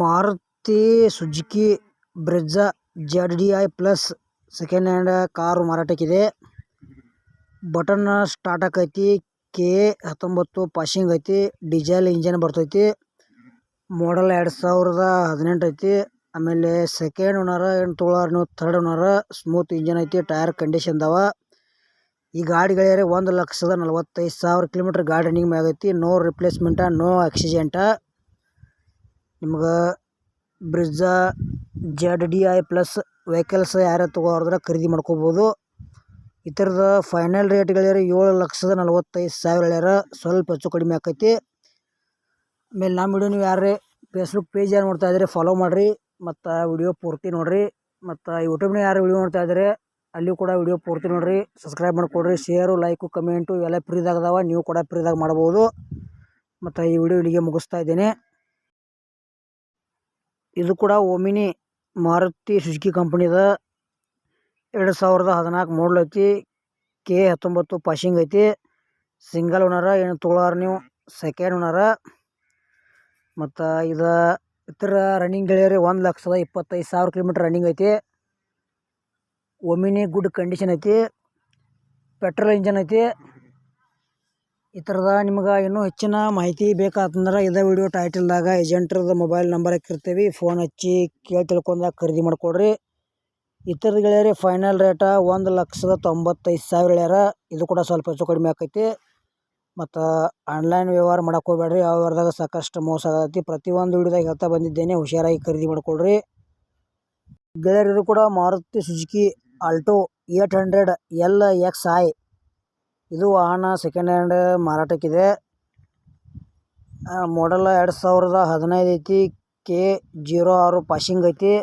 Maruti Suzuki Brezza Z D I plus second hand car ಮಾರಾಟಕ್ಕಿದೆ. Button start ಆಕೈತಿ K ಹತ್ತೊಂಬತ್ತು passing ಐತಿ, diesel engine ಬರ್ತೈತಿ model ಎರಡು ಸಾವಿರದ ಹದಿನೆಂಟು ಐತಿ, ಆಮೇಲೆ ಸೆಕೆಂಡ್ ಓನರ್ ಏನು ತೊಗೊಳೋರು ನೀವು ಥರ್ಡ್ ಓನರ್ ಸ್ಮೂತ್ ಇಂಜನ್ ಐತಿ ಟೈರ್ ಕಂಡೀಷನ್ ಅದಾವ ಈ ಗಾಡಿ ಗೆಳೆಯರೆ ಒಂದು ಲಕ್ಷದ ನಲವತ್ತೈದು ಸಾವಿರ ಕಿಲೋಮೀಟ್ರ್ ಗಾಡಿ ರನ್ನಿಂಗ್ ಆಗೈತಿ. ನೋ ರಿಪ್ಲೇಸ್ಮೆಂಟ ನೋ ಆಕ್ಸಿಡೆಂಟ ನಿಮ್ಗೆ Brezza Z D I plus vehicles ಯಾರು ತೊಗೋದ್ರೆ ಖರೀದಿ ಮಾಡ್ಕೋಬೋದು. ಇತರದ ಫೈನಲ್ ರೇಟ್ ಗೆಳೆಯರೆ ಏಳು ಲಕ್ಷದ ನಲವತ್ತೈದು ಸಾವಿರ ಹೇಳ್ಯಾರ ಸ್ವಲ್ಪ ಹೆಚ್ಚು ಕಡಿಮೆ ಆಕೈತಿ. ಆಮೇಲೆ ನಮ್ಮ ವಿಡಿಯೋ ನೀವು ಯಾರೇ ಫೇಸ್ಬುಕ್ ಪೇಜ್ ಯಾರು ನೋಡ್ತಾ ಇದ್ದರೆ ಫಾಲೋ ಮಾಡಿರಿ. ಮತ್ತು ವಿಡಿಯೋ ಪೂರ್ತಿ ನೋಡಿರಿ. ಮತ್ತು ಯೂಟ್ಯೂಬ್ನ ಯಾರು ವಿಡಿಯೋ ನೋಡ್ತಾ ಇದ್ದಾರೆ ಅಲ್ಲಿಯೂ ಕೂಡ ವಿಡಿಯೋ ಪೂರ್ತಿ ನೋಡಿರಿ. ಸಬ್ಸ್ಕ್ರೈಬ್ ಮಾಡ್ಕೊಡ್ರಿ. ಶೇರು ಲೈಕು ಕಮೆಂಟು ಇವೆಲ್ಲ ಫ್ರೀದಾಗ ಅದಾವ. ನೀವು ಕೂಡ ಫ್ರೀದಾಗ ಮಾಡ್ಬೋದು. ಮತ್ತು ಈ ವಿಡಿಯೋ ಇಲ್ಲಿಗೆ ಮುಗಿಸ್ತಾ ಇದ್ದೀನಿ. ಇದು ಕೂಡ ಓಮಿನಿ ಮಾರುತಿ ಸುಜುಕಿ ಕಂಪ್ನಿದ ಎರಡು ಸಾವಿರದ ಹದಿನಾಲ್ಕು ಮಾಡಲ್ ಐತಿ. ಕೆ ಹತ್ತೊಂಬತ್ತು ಪಾಶಿಂಗ್ ಐತಿ. ಸಿಂಗಲ್ ಓನರ ಏನು ತೊಳಾರ ನೀವು? ಸೆಕೆಂಡ್ ಓನರ ಮತ್ತು ಇದು ಇತರ ರನ್ನಿಂಗ್ ಗೆಳೆಯರಿ ಒಂದು ಲಕ್ಷದ ಇಪ್ಪತ್ತೈದು ಸಾವಿರ ಕಿಲೋಮೀಟ್ರ್ ರನ್ನಿಂಗ್ ಐತಿ. ಒಮಿನಿ ಗುಡ್ ಕಂಡೀಷನ್ ಐತಿ, ಪೆಟ್ರೋಲ್ ಇಂಜನ್ ಐತಿ. ಈ ಥರದ ನಿಮ್ಗೆ ಇನ್ನೂ ಹೆಚ್ಚಿನ ಮಾಹಿತಿ ಬೇಕಾತಂದ್ರೆ ಇದೇ ವಿಡಿಯೋ ಟೈಟಲ್ದಾಗ ಏಜೆಂಟ್ರದ ಮೊಬೈಲ್ ನಂಬರ್ ಹಾಕಿರ್ತೀವಿ. ಫೋನ್ ಹಚ್ಚಿ ಕೇಳಿ ತಿಳ್ಕೊಂಡಾಗ ಖರೀದಿ ಮಾಡಿಕೊಡ್ರಿ. ಈ ಥರದ ಗೆಳೆಯರಿ, ಫೈನಲ್ ರೇಟ ಒಂದು ಲಕ್ಷದ ತೊಂಬತ್ತೈದು ಸಾವಿರ ಹೇಳ್ಯಾರ ಇದು ಕೂಡ ಸ್ವಲ್ಪ ಹೆಚ್ಚು ಕಡಿಮೆ ಆಕೈತಿ. ಮತ್ತು ಆನ್ಲೈನ್ ವ್ಯವಹಾರ ಮಾಡಕ್ಕೆ ಹೋಗ್ಬೇಡ್ರಿ. ಯಾವ ವ್ಯವಹಾರದಾಗ ಸಾಕಷ್ಟು ಮೋಸ ಆಗತ್ತೆ. ಪ್ರತಿಯೊಂದು ವಿಡಿಯೋದಾಗ ಹೇಳ್ತಾ ಬಂದಿದ್ದೇನೆ. ಹುಷಾರಾಗಿ ಖರೀದಿ ಮಾಡಿಕೊಡ್ರಿ. ಗೆಳೆಯರಿದು ಕೂಡ Maruti Suzuki Alto eight hundred L X I ಇದು ವಾಹನ ಸೆಕೆಂಡ್ ಹ್ಯಾಂಡ್ ಮಾರಾಟಕ್ಕಿದೆ. ಮಾಡಲ್ ಎರಡು ಸಾವಿರದ ಹದಿನೈದು ಐತಿ. ಕೆ ಜೀರೋ ಆರು ಪಾಸಿಂಗ್ ಐತಿ.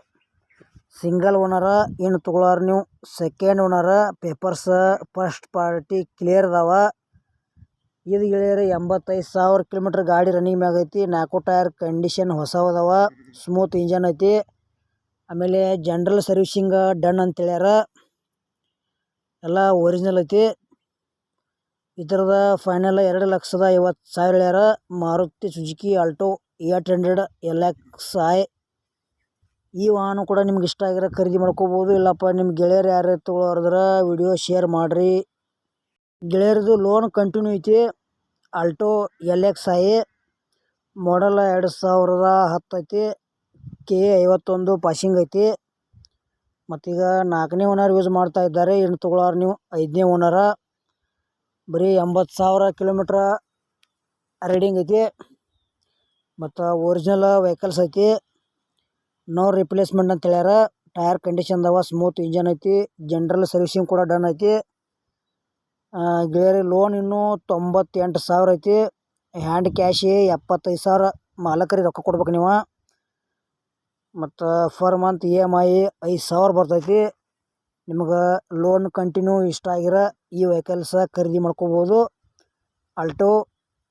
ಸಿಂಗಲ್ ಓನರ ಏನು ತೊಗೊಳಾರ ನೀವು? Second ಓನರ papers first party clear ಅದಾವ. ಇದು ಇಳಿಯರೆ ಎಂಬತ್ತೈದು ಸಾವಿರ ಕಿಲೋಮೀಟ್ರ್ ಗಾಡಿ ರನ್ನಿಂಗ್ ಮ್ಯಾಗ ಐತಿ. ನಾಲ್ಕು ಟೈರ್ ಕಂಡೀಷನ್ ಹೊಸವದವ. ಸ್ಮೂತ್ ಇಂಜನ್ ಐತಿ. ಆಮೇಲೆ ಜನ್ರಲ್ ಸರ್ವಿಸಿಂಗ್ ಡನ್ ಅಂತ ಹೇಳ್ಯಾರ. ಎಲ್ಲ ಒರಿಜಿನಲ್ ಐತಿ. ಇದ್ರದ ಫೈನಲ್ ಎರಡು ಲಕ್ಷದ ಐವತ್ತು ಸಾವಿರ ಹೇಳ್ಯಾರ. Maruti Suzuki Alto eight hundred L X I ಈ ವಾಹನ ಕೂಡ ನಿಮ್ಗೆ ಇಷ್ಟ ಆಗಿರೋ ಖರೀದಿ ಮಾಡ್ಕೋಬೋದು. ಇಲ್ಲಪ್ಪ ನಿಮ್ಮ ಗೆಳೆಯರು ಯಾರು ತೊಗೊಳೋರಿದ್ರೆ ವಿಡಿಯೋ ಶೇರ್ ಮಾಡಿರಿ. ಗೆಳೆಯರದು ಲೋನ್ ಕಂಟಿನ್ಯೂ ಐತಿ. Alto L X I model ಎರಡು ಸಾವಿರದ ಹತ್ತು ಕೆ ಐವತ್ತೊಂದು ಪಾಸಿಂಗ್ ಐತಿ. ಮತ್ತೀಗ ನಾಲ್ಕನೇ ಓನರ್ ಯೂಸ್ ಮಾಡ್ತಾ ಇದ್ದಾರೆ. ಇನ್ನು ತೊಗೊಳಾರ ನೀವು. ಐದನೇ ಓನರ. ಬರೀ ಎಂಬತ್ತು ಸಾವಿರ ಕಿಲೋಮೀಟ್ರ ರೈಡಿಂಗ್ ಐತಿ. ಮತ್ತು ಒರಿಜಿನಲ್ ವೆಹಿಕಲ್ಸ್ ಐತಿ. ನೋ ರಿಪ್ಲೇಸ್ಮೆಂಟ್ ಅಂತ ಹೇಳ್ಯಾರ. ಟೈರ್ ಕಂಡೀಷನ್ ಅದಾವ, ಸ್ಮೂತ್ ಇಂಜನ್ ಐತಿ. ಜನ್ರಲ್ ಸರ್ವಿಸಿಂಗ್ ಕೂಡ ಡನ್ ಐತಿ. ಗೇರಿ ಲೋನ್ ಇನ್ನೂ ತೊಂಬತ್ತೆಂಟು ಸಾವಿರ ಐತಿ. ಹ್ಯಾಂಡ್ ಕ್ಯಾಶಿ ಎಪ್ಪತ್ತೈದು ಸಾವಿರ. ಮಾಲಕರಿಗೆ ರೊಕ್ಕ ಕೊಡ್ಬೇಕು ನೀವು. ಮತ್ತು per month E M I ಐದು ಸಾವಿರ ಬರ್ತೈತಿ. ನಿಮ್ಗೆ ಲೋನ್ ಕಂಟಿನ್ಯೂ ಇಷ್ಟ ಆಗಿರ ಈ ವೆಹಿಕಲ್ಸ ಖರೀದಿ ಮಾಡ್ಕೋಬೋದು. Alto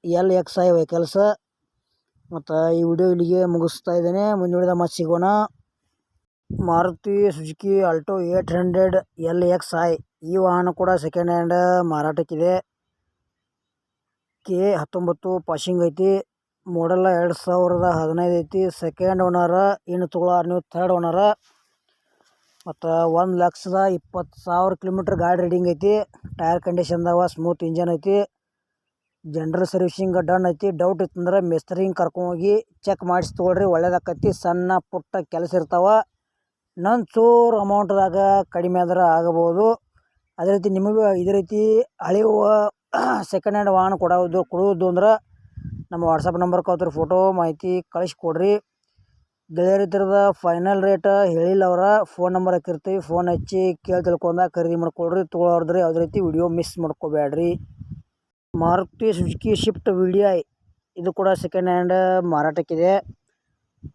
L X I vehicles. ಮತ್ತು ಈ ವಿಡಿಯೋ ಇಲ್ಲಿಗೆ ಮುಗಿಸ್ತಾ ಇದ್ದೇನೆ. ಮುಂದುವರಿದ ಮತ್ತೆ ಸಿಗೋಣ. Maruti Suzuki Alto eight hundred L X I. ಈ ವಾಹನ ಕೂಡ ಸೆಕೆಂಡ್ ಹ್ಯಾಂಡ್ ಮಾರಾಟಕ್ಕಿದೆ. ಕೆ ಹತ್ತೊಂಬತ್ತು ಪಾಸಿಂಗ್ ಐತಿ. ಮಾಡಲ್ಲ ಎರಡು ಸಾವಿರದ ಹದಿನೈದು ಐತಿ. ಸೆಕೆಂಡ್ ಓನರ ಇನ್ನು ತೊಗೊಳಾರ ನೀವು ಥರ್ಡ್ ಓನರ ಮತ್ತು ಒಂದು ಲಕ್ಷದ ಇಪ್ಪತ್ತು ಸಾವಿರ ಕಿಲೋಮೀಟ್ರ್ ಗಾಡಿ ರೀಡಿಂಗ್ ಐತಿ. ಟೈರ್ ಕಂಡೀಷನ್ದಾವ ಸ್ಮೂತ್ ಇಂಜನ್ ಐತಿ. ಜನ್ರಲ್ ಸರ್ವಿಸಿಂಗ್ ಡನ್ ಐತಿ. ಡೌಟ್ ಇತ್ತಂದ್ರೆ ಮಿಸ್ತ್ರಿಂಗ್ ಕರ್ಕೊಂಡೋಗಿ ಚೆಕ್ ಮಾಡಿಸಿ ತೊಗೊಳ್ರಿ, ಒಳ್ಳೇದಾಕೈತಿ. ಸಣ್ಣ ಪುಟ್ಟ ಕೆಲಸ ಇರ್ತಾವೆ. ನನ್ನ ಚೂರು ಅಮೌಂಟ್ದಾಗ ಕಡಿಮೆ ಆದ್ರೆ ಆಗಬೋದು ಅದೇ ರೀತಿ ನಿಮಗೂ ಇದೇ ರೀತಿ ಹಳೆಯ ಸೆಕೆಂಡ್ ಹ್ಯಾಂಡ್ ವಾಹನ ಕೊಡೋದು, ಕೊಡುವುದು ಅಂದ್ರೆ ನಮ್ಮ ವಾಟ್ಸಪ್ ನಂಬರ್ ಕಳ್ದ್ರೆ ಫೋಟೋ ಮಾಹಿತಿ ಕಳಿಸ್ಕೊಡ್ರಿ. ಗೆಳೆಯರ ಥರದ ಫೈನಲ್ ರೇಟ್ ಹೇಳಿಲ್ಲ ಅವರ ಫೋನ್ ನಂಬರ್ ಹಾಕಿರ್ತೀವಿ ಫೋನ್ ಹಚ್ಚಿ ಕೇಳಿ ತಿಳ್ಕೊಂಡ ಖರೀದಿ ಮಾಡ್ಕೊಡ್ರಿ. ತೊಗೊಳೋರ್ದ್ರೆ ಯಾವುದೇ ರೀತಿ ವಿಡಿಯೋ ಮಿಸ್ ಮಾಡ್ಕೋಬೇಡ್ರಿ ಮಾರುತಿ ಸುಜುಕಿ ಶಿಫ್ಟ್ ವಿಡಿಯೋ ಇದು ಕೂಡ ಸೆಕೆಂಡ್ ಹ್ಯಾಂಡ್ ಮಾರಾಟಕ್ಕಿದೆ.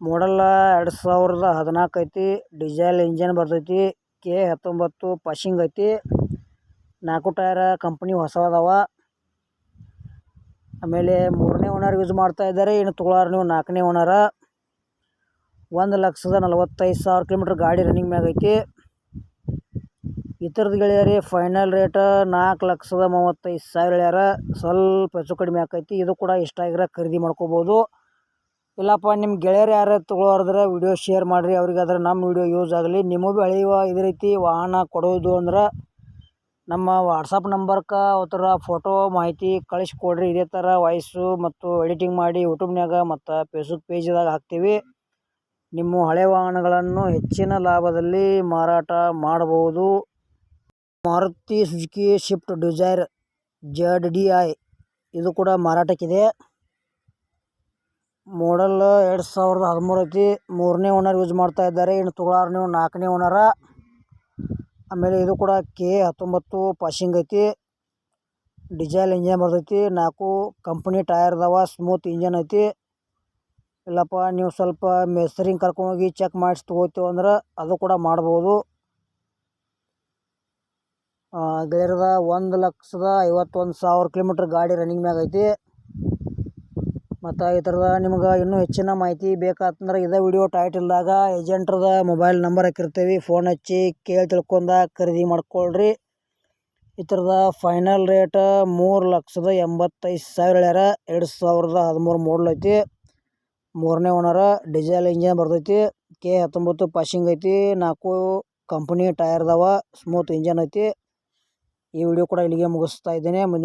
ಮಾಡಲ್ ಎರಡು ಸಾವಿರದ ಹದಿನಾಲ್ಕು ಐತಿ ಡೀಸೆಲ್ ಇಂಜನ್ ಬರ್ತೈತಿ ಕೆ ಹತ್ತೊಂಬತ್ತು ಪಾಶಿಂಗ್ ಐತಿ. ನಾಲ್ಕು ಟೈರ ಕಂಪ್ನಿ ಹೊಸವದಾವ ಆಮೇಲೆ ಮೂರನೇ ಓನರ್ ಯೂಸ್ ಮಾಡ್ತಾ ಇದ್ದಾರೆ. ಇನ್ನು ತೊಗೊಳಾರ ನೀವು ನಾಲ್ಕನೇ ಓನರ ಒಂದು ಲಕ್ಷದ ನಲವತ್ತೈದು ಸಾವಿರ ಕಿಲೋಮೀಟ್ರ್ ಗಾಡಿ ರನ್ನಿಂಗ್ ಮ್ಯಾಗ ಐತಿ. ಈ ಗೆಳೆಯರಿ ಫೈನಲ್ ರೇಟ್ ನಾಲ್ಕು ಲಕ್ಷದ ಮೂವತ್ತೈದು ಸಾವಿರ ಹೇಳ್ಯಾರ ಸ್ವಲ್ಪ ಹೆಚ್ಚು ಕಡಿಮೆ ಆಕೈತಿ. ಇದು ಕೂಡ ಇಷ್ಟ ಆಗಿರೋ ಖರೀದಿ ಮಾಡ್ಕೋಬೋದು. ಇಲ್ಲಪ್ಪ ನಿಮ್ಮ ಗೆಳೆಯರು ಯಾರು ತೊಗೊಳೋರಿದ್ರೆ ವಿಡಿಯೋ ಶೇರ್ ಮಾಡಿರಿ. ಅವ್ರಿಗಾದ್ರೆ ನಮ್ಮ ವಿಡಿಯೋ ಯೂಸ್ ಆಗಲಿ. ನಿಮಗೂ ಬೆಳೆಯುವ ಇದೇ ರೀತಿ ವಾಹನ ಕೊಡೋದು ಅಂದ್ರೆ ನಮ್ಮ ವಾಟ್ಸಪ್ ನಂಬರ್ಕ ಅವತ್ತರ ಫೋಟೋ ಮಾಹಿತಿ ಕಳಿಸ್ಕೊಡ್ರಿ. ಇದೇ ಥರ ವಾಯ್ಸು ಮತ್ತು ಎಡಿಟಿಂಗ್ ಮಾಡಿ ಯೂಟ್ಯೂಬ್ನ್ಯಾಗ ಮತ್ತು ಫೇಸ್ಬುಕ್ ಪೇಜ್ದಾಗ ಹಾಕ್ತೀವಿ. ನಿಮ್ಮ ಹಳೆ ವಾಹನಗಳನ್ನು ಹೆಚ್ಚಿನ ಲಾಭದಲ್ಲಿ ಮಾರಾಟ ಮಾಡಬಹುದು. Maruti Suzuki Swift Dzire Z D I ಇದು ಕೂಡ ಮಾರಾಟಕ್ಕಿದೆ. ಮಾಡಲ್ ಎರಡು ಸಾವಿರದ ಹದಿಮೂರು ಐತಿ ಮೂರನೇ ಓನರ್ ಯೂಸ್ ಮಾಡ್ತಾ ಇದ್ದಾರೆ. ಇನ್ನು ತೊಗೊಳಾರ ನೀವು ನಾಲ್ಕನೇ ಓನರ ಆಮೇಲೆ ಇದು ಕೂಡ ಕೆ ಹತ್ತೊಂಬತ್ತು ಪಾಶಿಂಗ್ ಐತಿ. ಡಿಸೈಲ್ ಇಂಜನ್ ಬರ್ತೈತಿ. ನಾಲ್ಕು ಕಂಪ್ನಿ ಟೈರ್ ಅದಾವ. ಸ್ಮೂತ್ ಇಂಜನ್ ಐತಿ. ಇಲ್ಲಪ್ಪ, ನೀವು ಸ್ವಲ್ಪ ಮೆಸ್ರಿಂಗ್ ಕರ್ಕೊಂಡೋಗಿ ಚೆಕ್ ಮಾಡಿಸಿ ತೊಗೋತೀವಿ ಅಂದ್ರೆ ಅದು ಕೂಡ ಮಾಡ್ಬೋದು. ಗೆಳೆಯರದ ಒಂದು ಲಕ್ಷದ ಐವತ್ತೊಂದು ಸಾವಿರ ಕಿಲೋಮೀಟ್ರ್ ಗಾಡಿ ರನ್ನಿಂಗ್ ಮ್ಯಾಗ ಐತಿ. ಮತ್ತು ಈ ಥರದ ನಿಮ್ಗೆ ಇನ್ನೂ ಹೆಚ್ಚಿನ ಮಾಹಿತಿ ಬೇಕಾತಂದ್ರೆ ಇದೇ ವಿಡಿಯೋ ಟೈಟಲ್ದಾಗ ಏಜೆಂಟ್ರದ ಮೊಬೈಲ್ ನಂಬರ್ ಹಾಕಿರ್ತೀವಿ. ಫೋನ್ ಹಚ್ಚಿ ಕೇಳಿ ತಿಳ್ಕೊಂಡ ಖರೀದಿ ಮಾಡ್ಕೊಳ್ರಿ. ಈ ಫೈನಲ್ ರೇಟ್ ಮೂರು ಲಕ್ಷದ ಎಂಬತ್ತೈದು ಸಾವಿರ ಹೇಳ್ಯಾರ. ಎರಡು ಸಾವಿರದ ಹದಿಮೂರು ಮಾಡಲ್ ಐತಿ. ಮೂರನೇ ಓನರ ಡೀಸೆಲ್ ಇಂಜಿನ್ ಬರ್ತೈತಿ. ಕೆ ಹತ್ತೊಂಬತ್ತು ಪಾಸಿಂಗ್ ಐತಿ. ನಾಲ್ಕು ಕಂಪ್ನಿ ಟೈರ್ದವ ಸ್ಮೂತ್ ಇಂಜನ್ ಐತಿ. ಈ ವಿಡಿಯೋ ಕೂಡ ಇಲ್ಲಿಗೆ ಮುಗಿಸ್ತಾ ಇದ್ದೇನೆ.